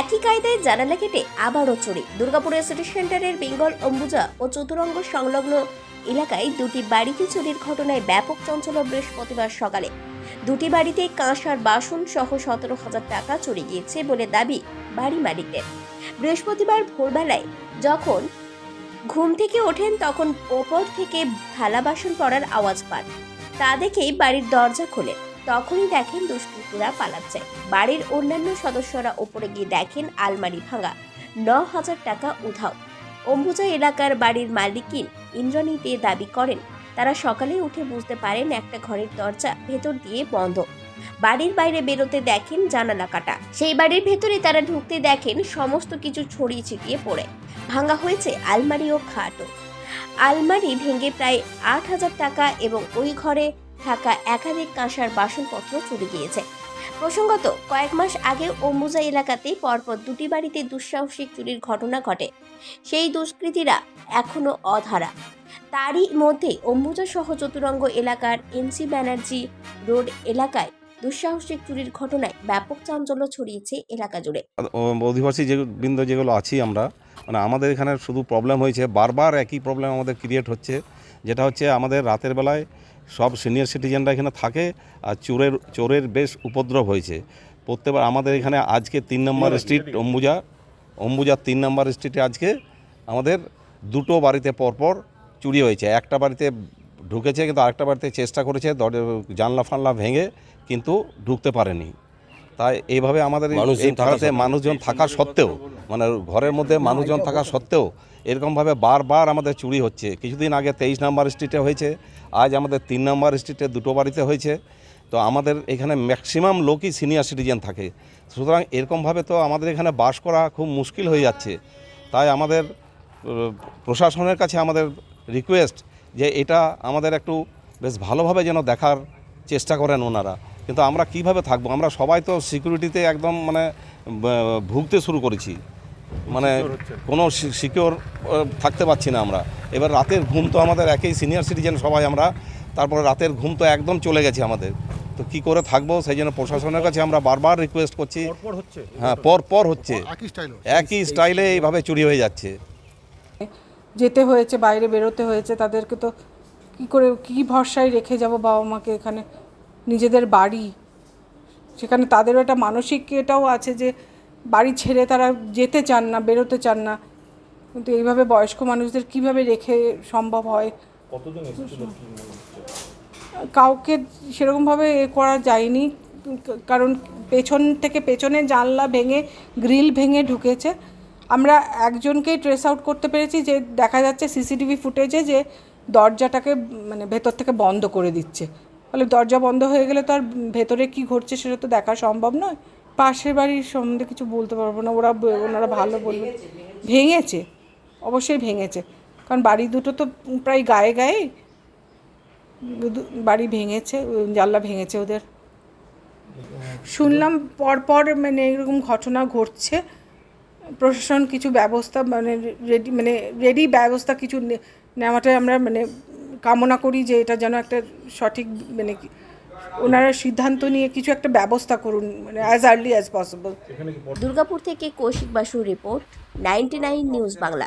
একই কায়দায় জানালা কেটে আবারও চুরি। দুর্গাপুরের সিটি সেন্টারের বেঙ্গল অম্বুজা ও চতুরঙ্গ সংলগ্ন এলাকায় দুটি বাড়িতে চুরির ঘটনায় ব্যাপক চঞ্চল বৃহস্পতিবার সকালে। দুটি বাড়িতে কাঁসার বাসন সহ সতেরো হাজার টাকা চুরি গিয়েছে বলে দাবি বাড়ি মালিকদের বৃহস্পতিবার ভোরবেলায় যখন ঘুম থেকে ওঠেন তখন ওপর থেকে থালা বাসন পড়ার আওয়াজ পান। তা দেখেই বাড়ির দরজা খোলেন তখনই দেখেন দুষ্কৃতীরা পালাচ্ছে। বাড়ির অন্যান্য সদস্যরা ওপরে গিয়ে দেখেন আলমারি ভাঙা। ন হাজার টাকা উধাও। অম্বুজা এলাকার বাড়ির মালিকিন ইন্দ্রাণীতে দাবি করেন, তারা সকালে উঠে বুঝতে পারেন একটা ঘরের দরজা ভেতর দিয়ে বন্ধ। বাড়ির বাইরে বেরোতে দেখেন জানালা কাটা। সেই বাড়ির ভেতরে তারা ঢুকতে দেখেন সমস্ত কিছু ছড়িয়ে ছিটিয়ে পড়ে। ভাঙা হয়েছে আলমারি ও খাটও আলমারি ভেঙে প্রায় আট হাজার টাকা এবং ওই ঘরে থাকা একাধিক কাঁসার বাসনপত্র চুরি গিয়েছে। প্রসঙ্গত, কয়েক মাস আগে অম্বুজা এলাকাতে পরপর দুটি বাড়িতে দুঃসাহসিক চুরির ঘটনা ঘটে। সেই দুষ্কৃতীরা এখনও অধারা। তারই মধ্যে অম্বুজা সহ চতুরঙ্গ এলাকার এনসি ব্যানার্জি রোড এলাকায় দুঃসাহসিক চুরির ঘটনায় ব্যাপক চাঞ্চল্য ছড়িয়েছে এলাকা জুড়ে। অধিবাসী যে, বৃন্দ যেগুলো আছি আমরা মানে আমাদের এখানে শুধু প্রবলেম হয়েছে, বারবার একই প্রবলেম আমাদের ক্রিয়েট হচ্ছে। যেটা হচ্ছে আমাদের রাতের বেলায় সব সিনিয়র সিটিজেনরা এখানে থাকে আর চোরের চোরের বেশ উপদ্রব হয়েছে। প্রত্যেকবার আমাদের এখানে আজকে তিন নম্বর স্ট্রিট অম্বুজা অম্বুজার তিন নম্বর স্ট্রিটে আজকে আমাদের দুটো বাড়িতে পরপর চুরি হয়েছে। একটা বাড়িতে ঢুকেছে কিন্তু আরেকটা বাড়িতে চেষ্টা করেছে জানলা ফানলা ভেঙে কিন্তু ঢুকতে পারেনি। তাই এইভাবে আমাদের এই- থাকা মানুষজন থাকা সত্ত্বেও মানে ঘরের মধ্যে মানুষজন থাকা সত্ত্বেও এরকমভাবে বারবার আমাদের চুরি হচ্ছে। কিছুদিন আগে তেইশ নম্বর স্ট্রিটে হয়েছে আজ আমাদের তিন নম্বর স্ট্রিটে দুটো বাড়িতে হয়েছে। তো আমাদের এখানে ম্যাক্সিমাম লোকই সিনিয়র সিটিজেন থাকে। সুতরাং এরকমভাবে তো আমাদের এখানে বাস করা খুব মুশকিল হয়ে যাচ্ছে। তাই আমাদের প্রশাসনের কাছে আমাদের রিকোয়েস্ট যে এটা আমাদের একটু বেশ ভালোভাবে যেন দেখার চেষ্টা করেন ওনারা। কিন্তু আমরা কীভাবে থাকব? আমরা সবাই তো সিকিউরিটিতে একদম মানে ভুগতে শুরু করেছি। মানে কোনো সিকিওর থাকতে পারছি না আমরা। এবার রাতের ঘুম তো আমাদের একই সিনিয়র সিটিজেন সবাই আমরা। তারপরে রাতের ঘুম তো একদম চলে গেছে আমাদের। তো কি করে থাকব? সেই জন্য প্রশাসনের কাছে আমরা বারবার রিকোয়েস্ট করছি। হ্যাঁ পর পর হচ্ছে। একই স্টাইল একই স্টাইলে এইভাবে চুরি হয়ে যাচ্ছে। যেতে হয়েছে বাইরে বেরোতে হয়েছে তাদেরকে তো কি করে কি ভরসায় রেখে যাব বাবা মাকে এখানে? নিজেদের বাড়ি। সেখানে তাদেরও একটা মানসিক এটাও আছে যে বাড়ি ছেড়ে তারা যেতে চান না বেরোতে চান না। কিন্তু এইভাবে বয়স্ক মানুষদের কীভাবে রেখে সম্ভব হয়? কাউকে সেরকমভাবে এ করা যায়নি। কারণ পেছন থেকে পেছনে জানলা ভেঙে গ্রিল ভেঙে ঢুকেছে। আমরা একজনকেই ট্রেস আউট করতে পেরেছি যে দেখা যাচ্ছে সিসিটিভি ফুটেজে যে দরজাটাকে মানে ভেতর থেকে বন্ধ করে দিচ্ছে। ফলে দরজা বন্ধ হয়ে গেলে তো আর ভেতরে কি ঘটছে সেটা তো দেখা সম্ভব নয়। পাশের বাড়ির সম্বন্ধে কিছু বলতে পারব না, ওরা ওনারা ভালো বলবে। ভেঙেছে, অবশ্যই ভেঙেছে। কারণ বাড়ি দুটো তো প্রায় গায়ে গায়ে বাড়ি ভেঙেছে, জানলা ভেঙেছে ওদের। শুনলাম পরপর মানে এরকম ঘটনা ঘটছে। প্রশাসন কিছু ব্যবস্থা মানে রেডি মানে রেডি ব্যবস্থা কিছু নেওয়াটাই আমরা মানে কামনা করি যে এটা যেন একটা সঠিক মানে ওনারা সিদ্ধান্ত নিয়ে কিছু একটা ব্যবস্থা করুন মানে as early as possible Durgapur থেকে কৌশিক বাসুর রিপোর্ট, নাইনটি নিউজ বাংলা।